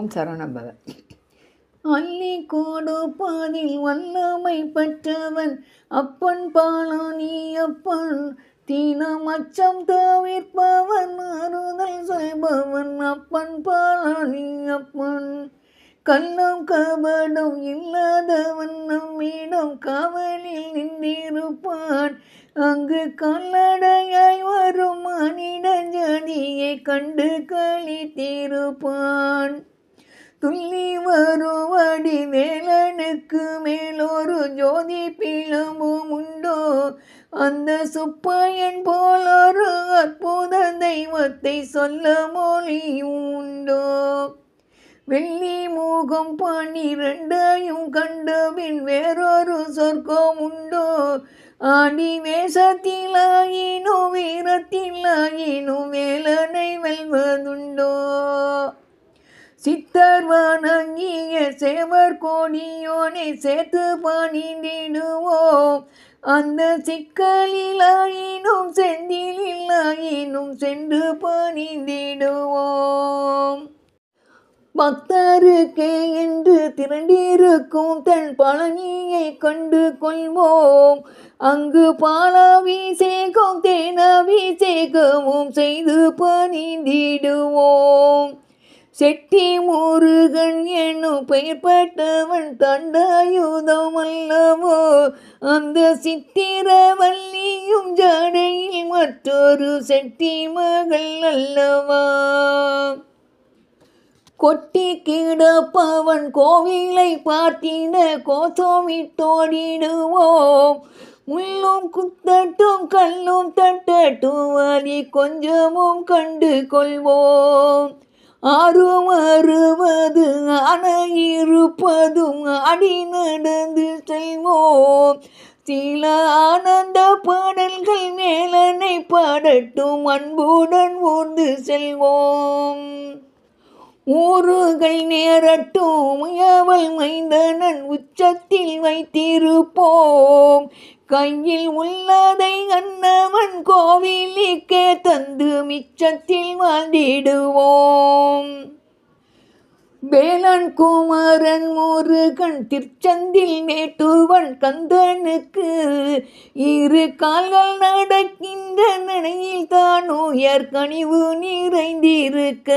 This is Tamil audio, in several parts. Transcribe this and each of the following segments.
ஓம் சரவணபவ அள்ளி பாதில் வல்லமை பெற்றவன். அப்பன் பாலானி அப்பன். தீனம் அச்சம் தவிர்ப்பவன் அறுதல் செய்பவன். அப்பன் பாலானி அப்பன். கல்லும் கபடம் இல்லாதவன் நம்மிடம் காவலில் நின்றிருப்பான். அங்கு கல்லடையாய் வரும் மனித ஜாதியை கண்டு கழித்திருப்பான். துள்ளி வருவடி வேலனுக்கு மேலொரு ஜோதி பிளம்பும் உண்டோ? அந்த சுப்பையன் போலொரு அற்புத தெய்வத்தை சொல்ல மொழியும் உண்டோ? வெள்ளி மூகம் பன்னிரண்டையும் கண்டபின் வேறொரு சொர்க்கம் உண்டோ? ஆடி வேஷத்திலாயினும் வீரத்திலாயினும் வேலனை வெல்வதுண்டோ? சித்தர் வணங்கிய சேவர் கோடியோனை சேர்த்து பணிந்திடுவோம். அந்த சிக்கலிலாயினும் செந்திலாயினும் சென்று பணிந்திடுவோம். பக்தருக்கே என்று திரண்டிருக்கும் தன் பழனியை கண்டு கொள்வோம். அங்கு பாலாபிஷேகம் தேனாபிஷேகமும் செய்து பணிந்திடுவோம். செட்டி முருகன் என்னும் பெயர் பெற்றவன் தண்டாயுதம் அல்லவோ? அந்த சித்திரவல்லியும் ஜடையில் மற்றொரு செட்டி மகள் அல்லவா? கொட்டி கிடப்பவன் கோவிலை பார்த்திட கோசமிட்டோடிடுவோம் முள்ளும் குத்தட்டும் கல்லும் தட்டட்டும் அதை கொஞ்சமும் கண்டு கொள்வோம். ஆறும் அறுபது அணை இருப்பதும் அடி நடந்து செல்வோம். சில ஆனந்த பாடல்கள் மேலனை பாடட்டும் அன்புடன் ஊர்ந்து செல்வோம். ஊறுகள் நேரட்டும் அவள் மைந்தனன் உச்சத்தில் வைத்திருப்போம். கையில் உள்ளதை அன்னவன் கோவிலுக்கே தந்து மிச்சத்தில் வாழ்ந்திடுவோம். வேளாண் குமரன் முருகன் திருச்சந்தில் மேட்டுவன் கந்தனுக்கு இரு கால்கள் நடக்கின்ற நடையில் தான் உயர் கனிவு நிறைந்திருக்க.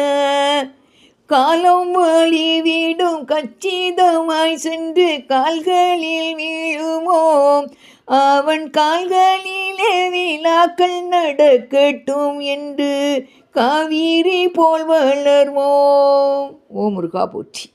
காலம் வழி வீடும் கச்சிதமாய் சென்று கால்களில் வீழுமோ? அவன் கால்களிலே விழாக்கள் நடக்கட்டும் என்று காவிரி போல் வளர்வோம். ஓ முருகா போற்றி.